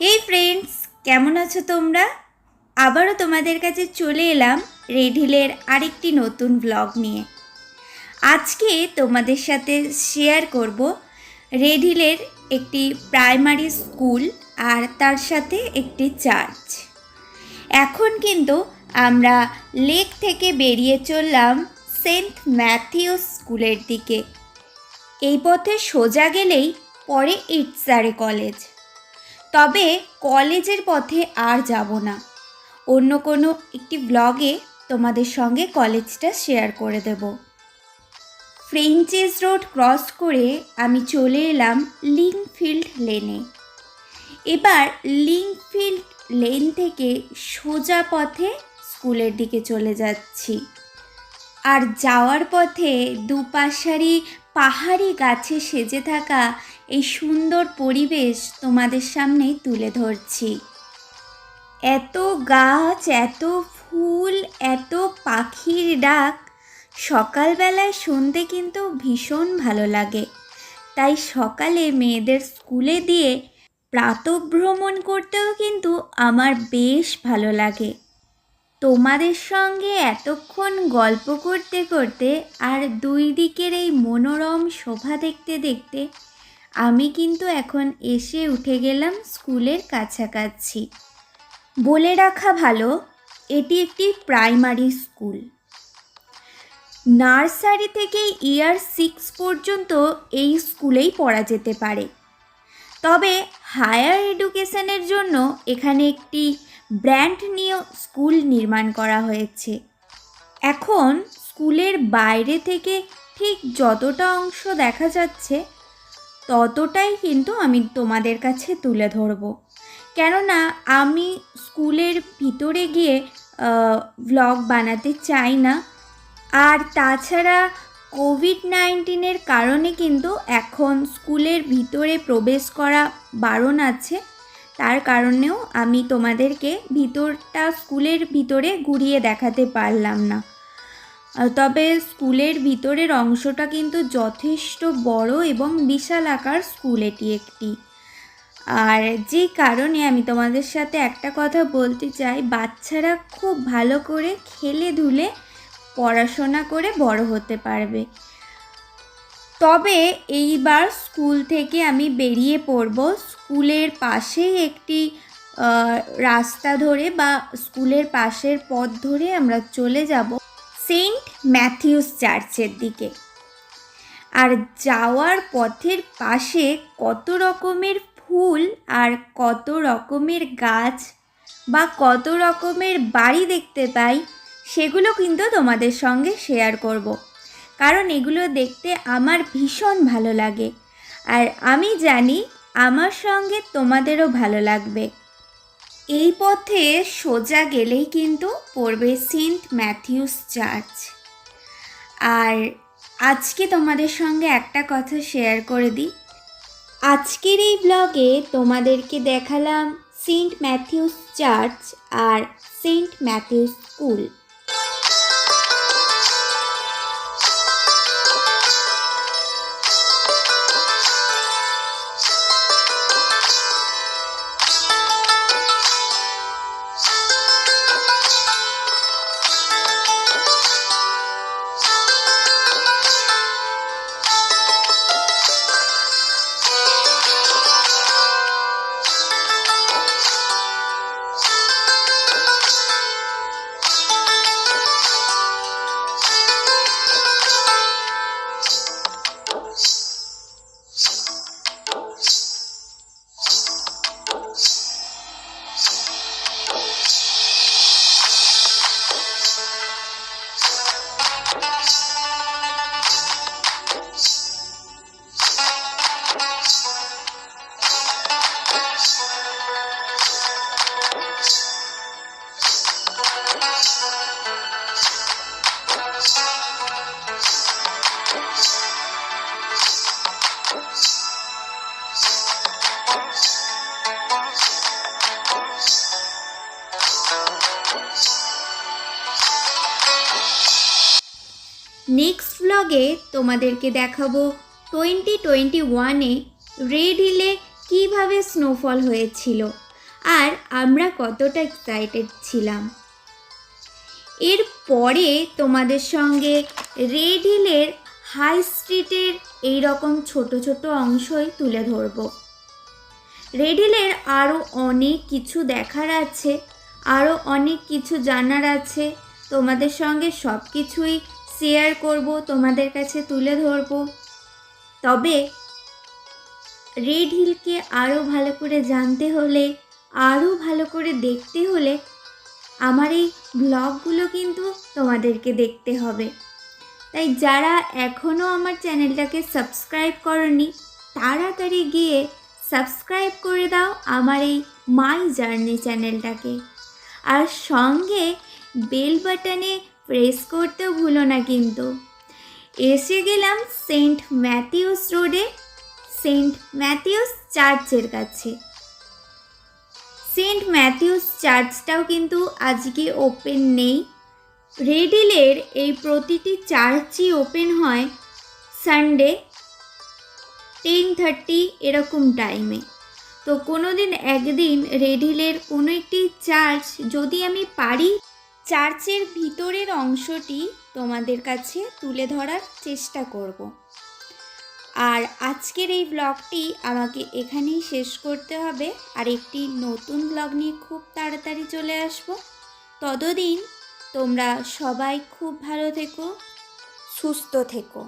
এই ফ্রেন্ডস কেমন আছো তোমরা? আবারও তোমাদের কাছে চলে এলাম রেড হিলের আরেকটি নতুন ব্লগ নিয়ে। আজকে তোমাদের সাথে শেয়ার করব রেড হিলের একটি প্রাইমারি স্কুল আর তার সাথে একটি চার্চ এখন কিন্তু আমরা লেক থেকে বেরিয়ে চললাম সেন্ট ম্যাথিউ স্কুলের দিকে। এই পথে সোজা গেলেই পরে ইটসারে কলেজ। তবে কলেজের পথে আর যাব না। অন্য কোনো একটি ব্লগে তোমাদের সঙ্গে কলেজটা শেয়ার করে দেব। ফ্রেঞ্চেস রোড ক্রস করে আমি চলে এলাম লিঙ্কফিল্ড লেনে এবার লিঙ্কফিল্ড লেন থেকে সোজা পথে স্কুলের দিকে চলে যাচ্ছি। আর যাওয়ার পথে দুপাশারি পাহাড়ি গাছে সেজে থাকা এই সুন্দর পরিবেশ তোমাদের সামনেই তুলে ধরছি। এত গাছ, এত ফুল, এত পাখির ডাক। সকালবেলায় শুনতে কিন্তু ভীষণ ভালো লাগে। তাই সকালে মেয়েদের স্কুলে দিয়ে প্রাতভ্রমণ করতেও কিন্তু আমার বেশ ভালো লাগে। তোমাদের সঙ্গে এতক্ষণ গল্প করতে করতে আর দুই দিকের এই মনোরম শোভা দেখতে দেখতে আমি কিন্তু এখন এসে উঠে গেলাম স্কুলের কাছাকাছি। বলে রাখা ভালো, এটি একটি প্রাইমারি স্কুল। নার্সারি থেকে ইয়ার সিক্স পর্যন্ত এই স্কুলেই পড়া যেতে পারে। তবে হায়ার এডুকেশনের জন্য এখানে একটি ব্র্যান্ড নিয়ে স্কুল নির্মাণ করা হয়েছে। এখন স্কুলের বাইরে থেকে ঠিক যতটা অংশ দেখা যাচ্ছে ততটাই কিন্তু আমি তোমাদের কাছে তুলে ধরব। কেননা আমি স্কুলের ভিতরে গিয়ে ভ্লগ বানাতে চাই না। আর তাছাড়া কোভিড নাইন্টিনের কারণে কিন্তু এখন স্কুলের ভিতরে প্রবেশ করা বারণ আছে। তার কারণেও আমি তোমাদেরকে ভিতরটা স্কুলের ভিতরে ঘুরিয়ে দেখাতে পারলাম না। তবে স্কুলের ভিতরের অংশটা কিন্তু যথেষ্ট বড় এবং বিশাল আকার স্কুল এটি একটি। আর যে কারণে আমি তোমাদের সাথে একটা কথা বলতে চাই, বাচ্চারা খুব ভালো করে খেলে ধুলে পড়াশোনা করে বড় হতে পারবে। তবে এইবার স্কুল থেকে আমি বেরিয়ে পড়ব স্কুলের পাশেই একটি রাস্তা ধরে বা স্কুলের পাশের পথ ধরে আমরা চলে যাব। সেন্ট ম্যাথিউস চার্চের দিকে। আর যাওয়ার পথের পাশে কত রকমের ফুল আর কত রকমের গাছ বা কত রকমের বাড়ি দেখতে পাই, সেগুলো কিন্তু তোমাদের সঙ্গে শেয়ার করব। কারণ এগুলো দেখতে আমার ভীষণ ভালো লাগে। আর আমি জানি আমার সঙ্গে তোমাদেরও ভালো লাগবে। এই পথে সোজা গেলেই কিন্তু পড়বে সেন্ট ম্যাথিউস চার্চ। আর আজকে তোমাদের সঙ্গে একটা কথা শেয়ার করে দিই। আজকের এই ব্লগে তোমাদেরকে দেখালাম সেন্ট ম্যাথিউস চার্চ আর সেন্ট ম্যাথিউস স্কুল। নেক্সট ব্লগে তোমাদেরকে দেখাবো টোয়েন্টি টোয়েন্টি ওয়ানে রেড হিলে কীভাবে স্নোফল হয়েছিল আর আমরা কতটা এক্সাইটেড ছিলাম। এর পরে তোমাদের সঙ্গে রেড হিলের হাই স্ট্রিটের এই রকম ছোট ছোট অংশই তুলে ধরবো। রেড হিলের আরও অনেক কিছু দেখার আছে আরও অনেক কিছু জানার আছে, তোমাদের সঙ্গে সব কিছুই শেয়ার করব, তোমাদের কাছে তুলে ধরব। তবে রেড হিলকে আরও ভালো করে জানতে হলে আরও ভালো করে দেখতে হলে আমার এই ব্লগগুলো কিন্তু তোমাদেরকে দেখতে হবে। তাই যারা এখনও আমার চ্যানেলটাকে সাবস্ক্রাইব করনি, তাড়াতাড়ি গিয়ে সাবস্ক্রাইব করে দাও আমার এই মাই জার্নি চ্যানেলটাকে। আর সঙ্গে বেল বাটনে প্রেস করতেও ভুলো না কিন্তু। এসে গেলাম সেন্ট ম্যাথিউস রোডে, সেন্ট ম্যাথিউস চার্চের কাছে। সেন্ট ম্যাথিউস চার্চটাও কিন্তু আজকে ওপেন নেই। রেডিলের এই প্রতিটি চার্চই ওপেন হয় সানডে টেন থার্টি এরকম টাইমে। তো কোনো দিন একদিন রেডিলের কোনো একটি চার্চ যদি আমি পারি চার্চের ভিতরের অংশটি তোমাদের কাছে তুলে ধরার চেষ্টা করব। আর আজকের এই ব্লগটি আমাকে এখানেই শেষ করতে হবে। আর একটি নতুন ব্লগ নিয়ে খুব তাড়াতাড়ি চলে আসব। ততদিন তোমরা সবাই খুব ভালো থেকো, সুস্থ থেকো।